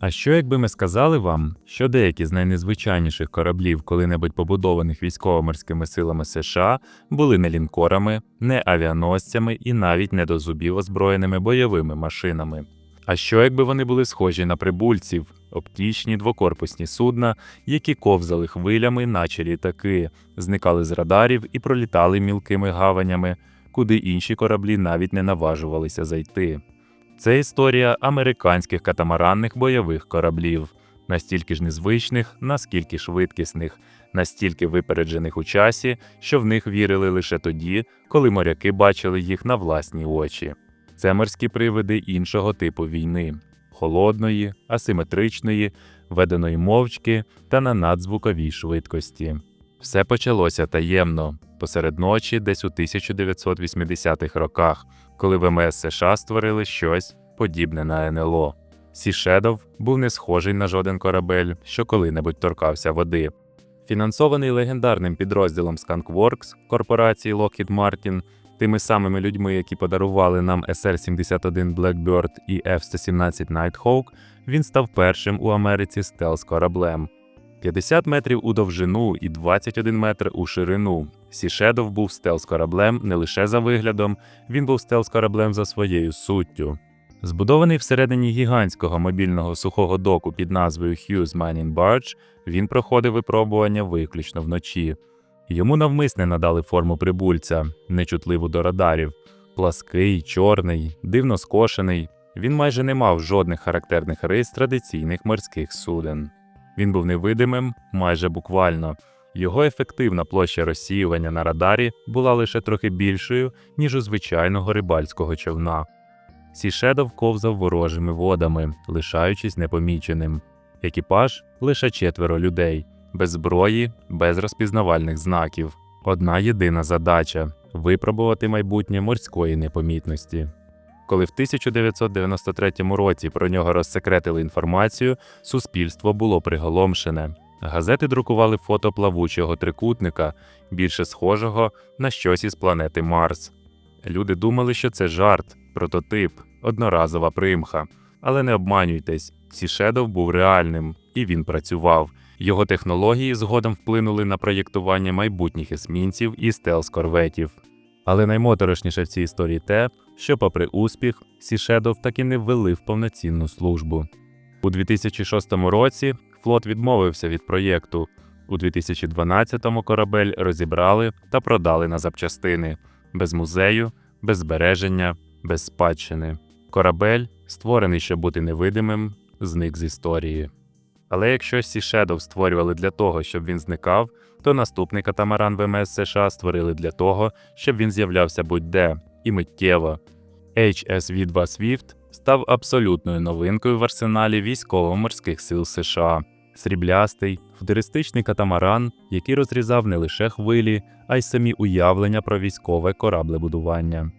А що якби ми сказали вам, що деякі з найнезвичайніших кораблів, коли-небудь побудованих військово-морськими силами США, були не лінкорами, не авіаносцями і навіть не до зубів озброєними бойовими машинами? А що якби вони були схожі на прибульців, оптічні двокорпусні судна, які ковзали хвилями, наче літаки, зникали з радарів і пролітали мілкими гаванями, куди інші кораблі навіть не наважувалися зайти? Це історія американських катамаранних бойових кораблів, настільки ж незвичних, наскільки швидкісних, настільки випереджених у часі, що в них вірили лише тоді, коли моряки бачили їх на власні очі. Це морські привиди іншого типу війни холодної, асиметричної, веденої мовчки та на надзвуковій швидкості. Все почалося таємно, посеред ночі, десь у 1980-х роках, коли ВМС США створили щось подібне на НЛО. Сі Shadow був не схожий на жоден корабель, що коли-небудь торкався води. Фінансований легендарним підрозділом Skunkworks корпорації Lockheed Martin, тими самими людьми, які подарували нам SR-71 Blackbird і F-117 Nighthawk, він став першим у Америці стелс кораблем. 50 метрів у довжину і 21 метр у ширину. Сі Shadow був стелс кораблем не лише за виглядом, він був стелс кораблем за своєю суттю. Збудований всередині гігантського мобільного сухого доку під назвою Hughes Mining Barge, він проходив випробування виключно вночі. Йому навмисне надали форму прибульця, нечутливу до радарів, плаский, чорний, дивно скошений. Він майже не мав жодних характерних рис традиційних морських суден. Він був невидимим майже буквально. Його ефективна площа розсіювання на радарі була лише трохи більшою, ніж у звичайного рибальського човна. Сі Shadow ковзав ворожими водами, лишаючись непоміченим. Екіпаж лише четверо людей, без зброї, без розпізнавальних знаків. Одна єдина задача випробувати майбутнє морської непомітності. Коли в 1993 році про нього розсекретили інформацію, суспільство було приголомшене. Газети друкували фото плавучого трикутника, більше схожого на щось із планети Марс. Люди думали, що це жарт, прототип, одноразова примха. Але не обманюйтесь, Сі Shadow був реальним, і він працював. Його технології згодом вплинули на проєктування майбутніх есмінців і стелс-корветів. Але наймоторошніше в цій історії те, що, попри успіх, Сі Shadow так і не ввели в повноцінну службу. У 2006 році флот відмовився від проєкту. У 2012-му корабель розібрали та продали на запчастини без музею, без збереження, без спадщини. Корабель, створений, щоб бути невидимим, зник з історії. Але якщо Сі Shadow створювали для того, щоб він зникав, то наступний катамаран ВМС США створили для того, щоб він з'являвся будь-де і миттєво. HSV-2 Swift став абсолютною новинкою в арсеналі військово-морських сил США. Сріблястий, футуристичний катамаран, який розрізав не лише хвилі, а й самі уявлення про військове кораблебудування.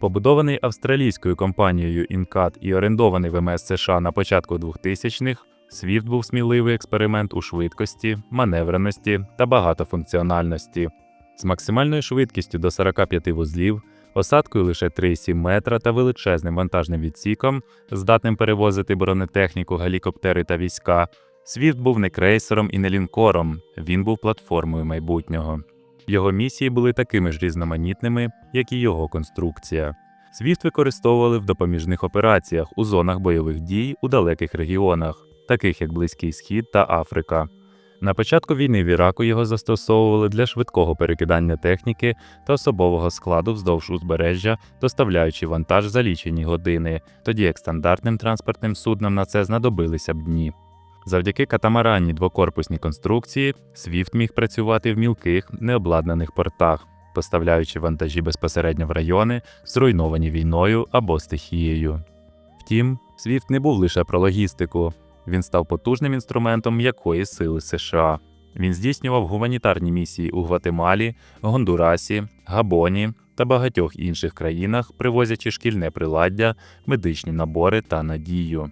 Побудований австралійською компанією Інкат і орендований ВМС США на початку 2000-х, Swift був сміливий експеримент у швидкості, маневреності та багатофункціональності. З максимальною швидкістю до 45 вузлів, осадкою лише 3,7 метра та величезним вантажним відсіком, здатним перевозити бронетехніку, гелікоптери та війська, Swift був не крейсером і не лінкором, він був платформою майбутнього. Його місії були такими ж різноманітними, як і його конструкція. Свіфт використовували в допоміжних операціях у зонах бойових дій у далеких регіонах, таких як Близький Схід та Африка. На початку війни в Іраку його застосовували для швидкого перекидання техніки та особового складу вздовж узбережжя, доставляючи вантаж за лічені години, тоді як стандартним транспортним суднам на це знадобилися б дні. Завдяки катамаранній двокорпусній конструкції Свіфт міг працювати в мілких, необладнаних портах, поставляючи вантажі безпосередньо в райони, зруйновані війною або стихією. Втім, Свіфт не був лише про логістику, він став потужним інструментом м'якої сили США. Він здійснював гуманітарні місії у Гватемалі, Гондурасі, Габоні та багатьох інших країнах, привозячи шкільне приладдя, медичні набори та надію.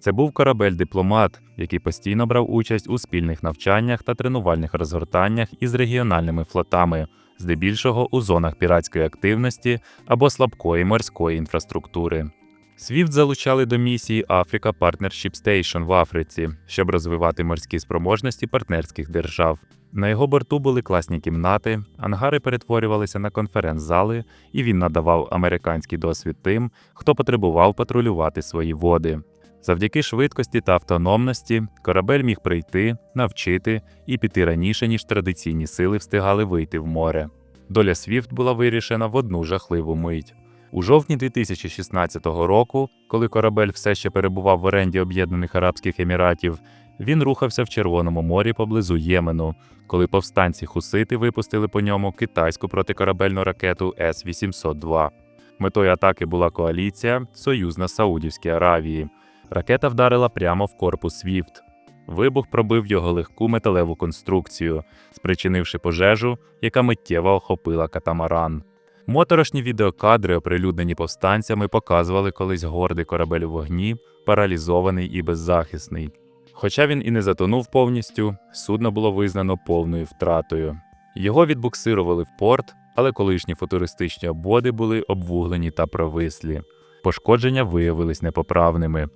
Це був корабель-дипломат, який постійно брав участь у спільних навчаннях та тренувальних розгортаннях із регіональними флотами, здебільшого у зонах піратської активності або слабкої морської інфраструктури. Свіфт залучали до місії Africa Partnership Station в Африці, щоб розвивати морські спроможності партнерських держав. На його борту були класні кімнати, ангари перетворювалися на конференц-зали, і він надавав американський досвід тим, хто потребував патрулювати свої води. Завдяки швидкості та автономності корабель міг прийти, навчити і піти раніше, ніж традиційні сили встигали вийти в море. Доля Свіфт була вирішена в одну жахливу мить. У жовтні 2016 року, коли корабель все ще перебував в оренді Об'єднаних Арабських Еміратів, він рухався в Червоному морі поблизу Ємену, коли повстанці хусити випустили по ньому китайську протикорабельну ракету С-802. Метою атаки була коаліція Союзна Саудівській Аравії. Ракета вдарила прямо в корпус Свіфт. Вибух пробив його легку металеву конструкцію, спричинивши пожежу, яка миттєво охопила катамаран. Моторошні відеокадри, оприлюднені повстанцями, показували колись гордий корабель у вогні, паралізований і беззахисний. Хоча він і не затонув повністю, судно було визнано повною втратою. Його відбуксирували в порт, але колишні футуристичні обводи були обвуглені та провислі. Пошкодження виявились непоправними.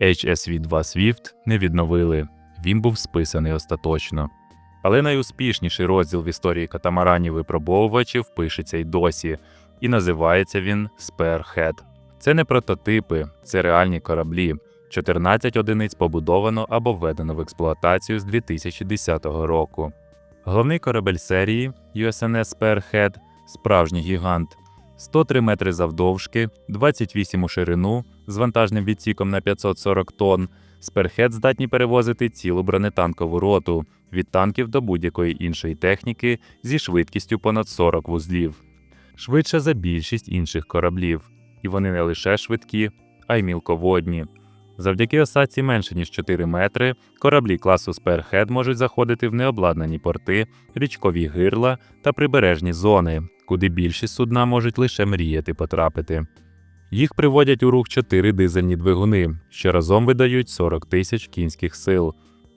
HSV-2 Swift не відновили, він був списаний остаточно. Але найуспішніший розділ в історії катамаранів випробовувачів пишеться й досі, і називається він Spearhead. Це не прототипи, це реальні кораблі. 14 одиниць побудовано або введено в експлуатацію з 2010 року. Головний корабель серії USNS Spearhead – справжній гігант. 103 метри завдовжки, 28 у ширину з вантажним відсіком на 540 тонн. Spearhead здатні перевозити цілу бронетанкову роту від танків до будь-якої іншої техніки зі швидкістю понад 40 вузлів. Швидше за більшість інших кораблів. І вони не лише швидкі, а й мілководні. Завдяки осадці менше ніж 4 метри, кораблі класу Spearhead можуть заходити в необладнані порти, річкові гирла та прибережні зони, куди більші судна можуть лише мріяти потрапити. Їх приводять у рух 4 дизельні двигуни, що разом видають 40 тисяч кінських сил.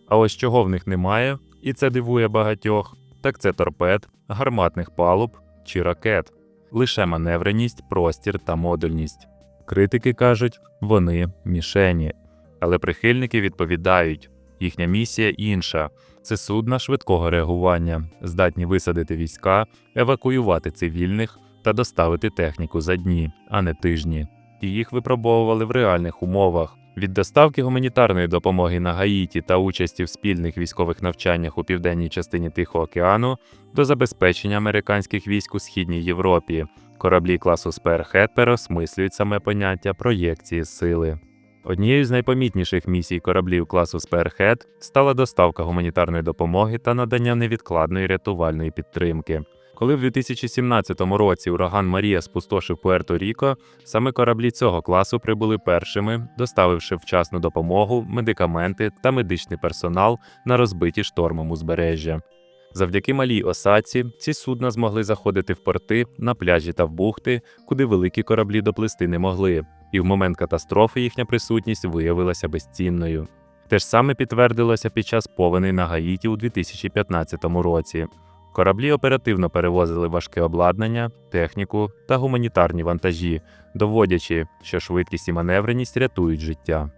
А ось чого в них немає, і це дивує багатьох, так це торпед, гарматних палуб чи ракет, лише маневреність, простір та модульність. Критики кажуть, вони мішені. Але прихильники відповідають: їхня місія інша це судна швидкого реагування, здатні висадити війська, евакуювати цивільних та доставити техніку за дні, а не тижні. І їх випробовували в реальних умовах. Від доставки гуманітарної допомоги на Гаїті та участі в спільних військових навчаннях у південній частині Тихого океану до забезпечення американських військ у східній Європі. Кораблі класу Spearhead переосмислюють саме поняття проєкції сили. Однією з найпомітніших місій кораблів класу Spearhead стала доставка гуманітарної допомоги та надання невідкладної рятувальної підтримки. Коли в 2017 році ураган Марія спустошив Пуерто-Ріко, саме кораблі цього класу прибули першими, доставивши вчасну допомогу, медикаменти та медичний персонал на розбиті штормом узбережжя. Завдяки малій осадці ці судна змогли заходити в порти, на пляжі та в бухти, куди великі кораблі доплисти не могли, і в момент катастрофи їхня присутність виявилася безцінною. Те ж саме підтвердилося під час повеней на Гаїті у 2015 році. Кораблі оперативно перевозили важке обладнання, техніку та гуманітарні вантажі, доводячи, що швидкість і маневреність рятують життя.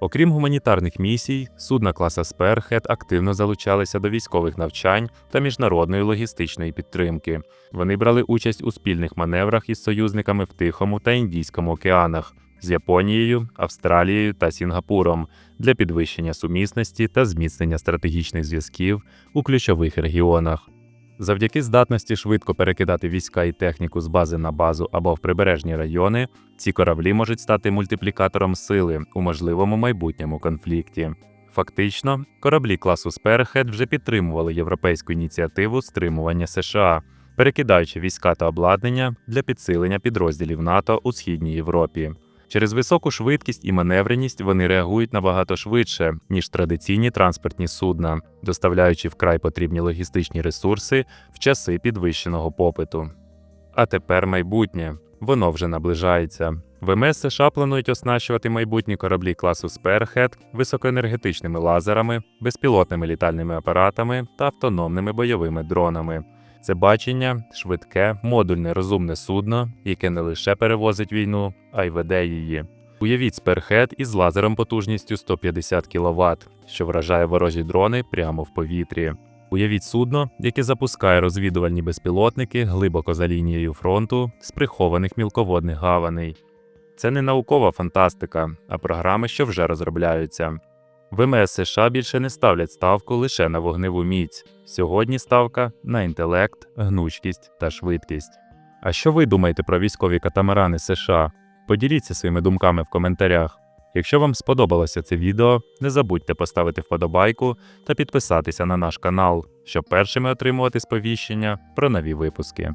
Окрім гуманітарних місій, судна класа Spearhead активно залучалися до військових навчань та міжнародної логістичної підтримки. Вони брали участь у спільних маневрах із союзниками в Тихому та Індійському океанах з Японією, Австралією та Сінгапуром для підвищення сумісності та зміцнення стратегічних зв'язків у ключових регіонах. Завдяки здатності швидко перекидати війська і техніку з бази на базу або в прибережні райони, ці кораблі можуть стати мультиплікатором сили у можливому майбутньому конфлікті. Фактично, кораблі класу Spearhead вже підтримували європейську ініціативу стримування США, перекидаючи війська та обладнання для підсилення підрозділів НАТО у східній Європі. Через високу швидкість і маневреність вони реагують набагато швидше, ніж традиційні транспортні судна, доставляючи вкрай потрібні логістичні ресурси в часи підвищеного попиту. А тепер майбутнє воно вже наближається. ВМС США планують оснащувати майбутні кораблі класу Spearhead високоенергетичними лазерами, безпілотними літальними апаратами та автономними бойовими дронами. Це бачення, швидке, модульне розумне судно, яке не лише перевозить війну, а й веде її. Уявіть сперхет із лазером потужністю 150 кВт, що вражає ворожі дрони прямо в повітрі. Уявіть судно, яке запускає розвідувальні безпілотники глибоко за лінією фронту з прихованих мілководних гаваней. Це не наукова фантастика, а програми, що вже розробляються. ВМС США більше не ставлять ставку лише на вогневу міць. Сьогодні ставка на інтелект, гнучкість та швидкість. А що ви думаєте про військові катамарани США? Поділіться своїми думками в коментарях. Якщо вам сподобалося це відео, не забудьте поставити вподобайку та підписатися на наш канал, щоб першими отримувати сповіщення про нові випуски.